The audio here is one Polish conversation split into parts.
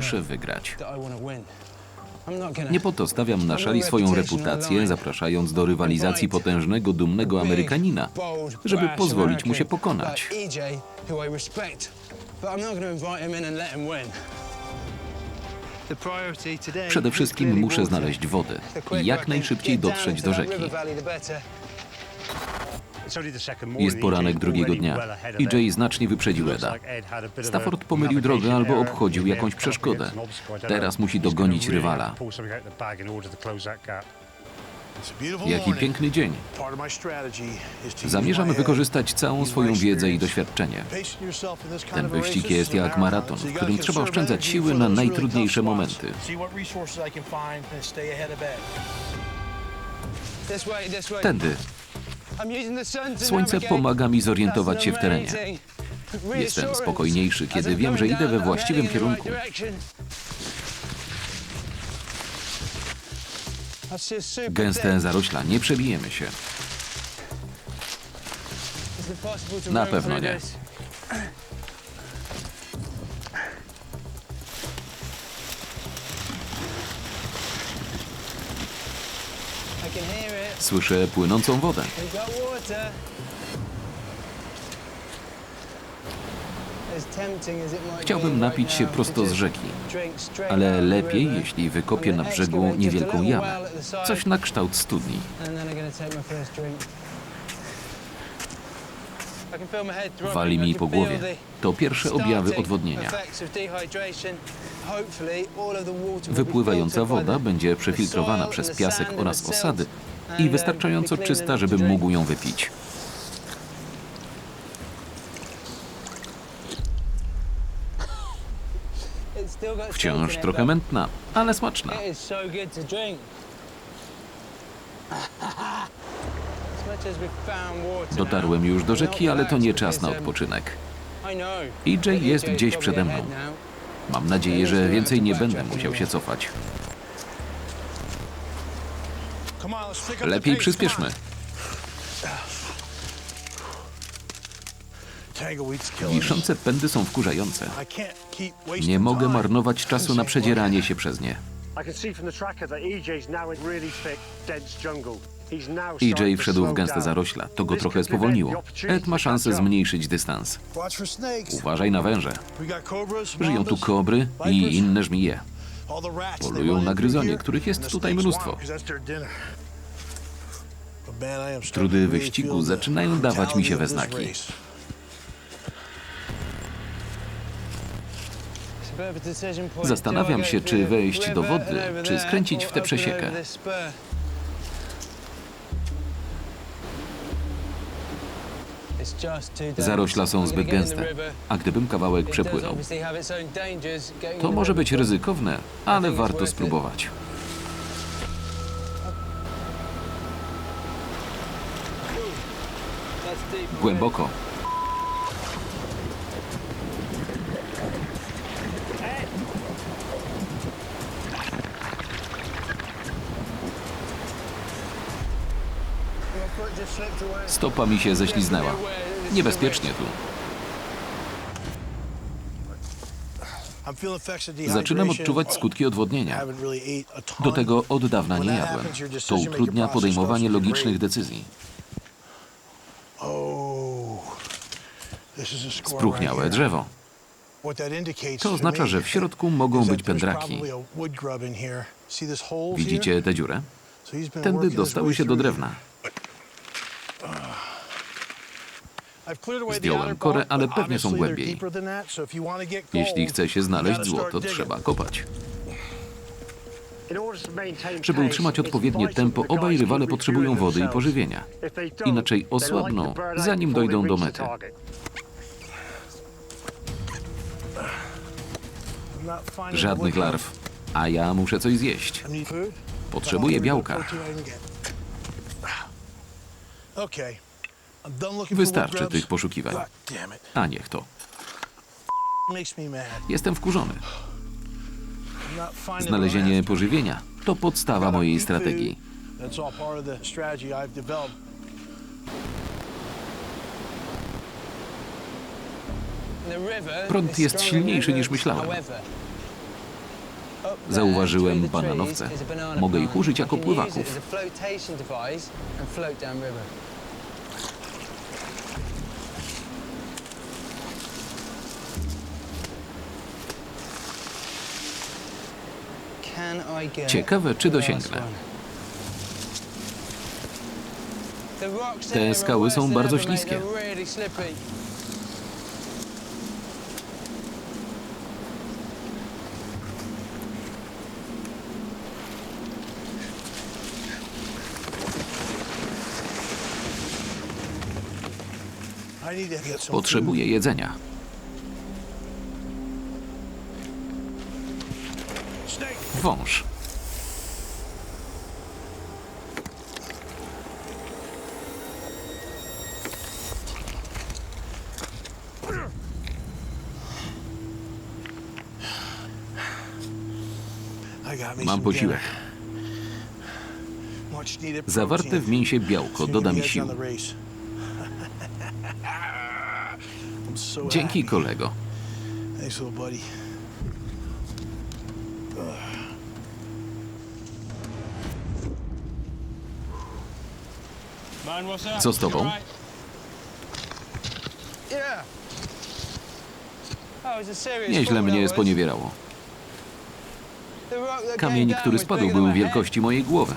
muszę wygrać. Nie po to stawiam na szali swoją reputację, zapraszając do rywalizacji potężnego, dumnego Amerykanina, żeby pozwolić mu się pokonać. Przede wszystkim muszę znaleźć wodę i jak najszybciej dotrzeć do rzeki. Jest poranek drugiego dnia. EJ znacznie wyprzedził Eda. Stafford pomylił drogę albo obchodził jakąś przeszkodę. Teraz musi dogonić rywala. Jaki piękny dzień. Zamierzam wykorzystać całą swoją wiedzę i doświadczenie. Ten wyścig jest jak maraton, w którym trzeba oszczędzać siły na najtrudniejsze momenty. Tędy. Słońce pomaga mi zorientować się w terenie. Jestem spokojniejszy, kiedy wiem, że idę we właściwym kierunku. Gęste zarośla, nie przebijemy się. Na pewno nie. Słyszę płynącą wodę. Chciałbym napić się prosto z rzeki, ale lepiej, jeśli wykopię na brzegu niewielką jamę. Coś na kształt studni. Wali mi po głowie. To pierwsze objawy odwodnienia. Wypływająca woda będzie przefiltrowana przez piasek oraz osady i wystarczająco czysta, żebym mógł ją wypić. Wciąż trochę mętna, ale smaczna. Dotarłem już do rzeki, ale to nie czas na odpoczynek. EJ jest gdzieś przede mną. Mam nadzieję, że więcej nie będę musiał się cofać. Lepiej przyspieszmy. Wiszące pędy są wkurzające. Nie mogę marnować czasu na przedzieranie się przez nie. EJ wszedł w gęste zarośla. To go trochę spowolniło. Ed ma szansę zmniejszyć dystans. Uważaj na węże. Żyją tu kobry i inne żmije. Polują na gryzonie, których jest tutaj mnóstwo. Trudy wyścigu zaczynają dawać mi się we znaki. Zastanawiam się, czy wejść do wody, czy skręcić w tę przesiekę. Zarośla są zbyt gęste, a gdybym kawałek przepłynął, to może być ryzykowne, ale warto spróbować. Głęboko. Stopa mi się ześliznęła. Niebezpiecznie tu. Zaczynam odczuwać skutki odwodnienia. Do tego od dawna nie jadłem. To utrudnia podejmowanie logicznych decyzji. Spróchniałe drzewo. To oznacza, że w środku mogą być pędraki. Widzicie tę dziurę? Tędy dostały się do drewna. Zdjąłem korę, ale pewnie są głębiej. Jeśli chce się znaleźć złoto, trzeba kopać. Żeby utrzymać odpowiednie tempo, obaj rywale potrzebują wody i pożywienia. Inaczej osłabną, zanim dojdą do mety. Żadnych larw. A ja muszę coś zjeść. Potrzebuję białka. Wystarczy tych poszukiwań. A niech to. Jestem wkurzony. Znalezienie pożywienia to podstawa mojej strategii. Prąd jest silniejszy niż myślałem. Zauważyłem bananowce. Mogę ich użyć jako pływaków. Ciekawe, czy dosięgnę. Te skały są bardzo śliskie. Potrzebuję jedzenia. Wąż. Mam posiłek. Zawarte w mięsie białko doda mi sił. Dzięki kolego. Co z tobą? Nieźle mnie sponiewierało. Kamień, który spadł, był wielkości mojej głowy.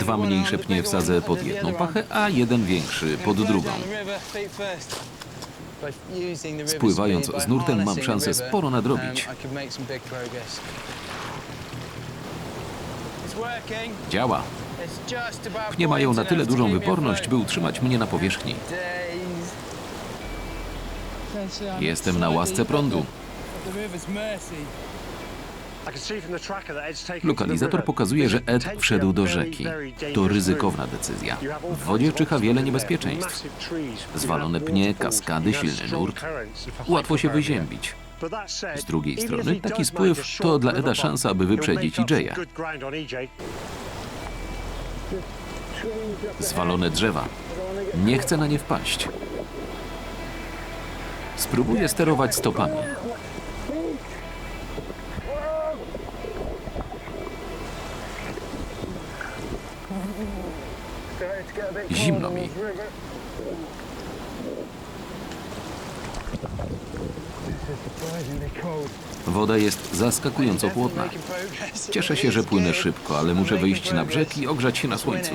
Dwa mniejsze pnie wsadzę pod jedną pachę, a jeden większy pod drugą. Spływając z nurtem mam szansę sporo nadrobić. Działa. Pnie mają na tyle dużą wyporność, by utrzymać mnie na powierzchni. Jestem na łasce prądu. Lokalizator pokazuje, że Ed wszedł do rzeki. To ryzykowna decyzja. W wodzie czyha wiele niebezpieczeństw. Zwalone pnie, kaskady, silny nurt. Łatwo się wyziębić. Z drugiej strony, taki spływ to dla Eda szansa, aby wyprzedzić EJ'a. Zwalone drzewa. Nie chcę na nie wpaść. Spróbuję sterować stopami. Zimno mi. Woda jest zaskakująco chłodna. Cieszę się, że płynę szybko, ale muszę wyjść na brzeg i ogrzać się na słońcu.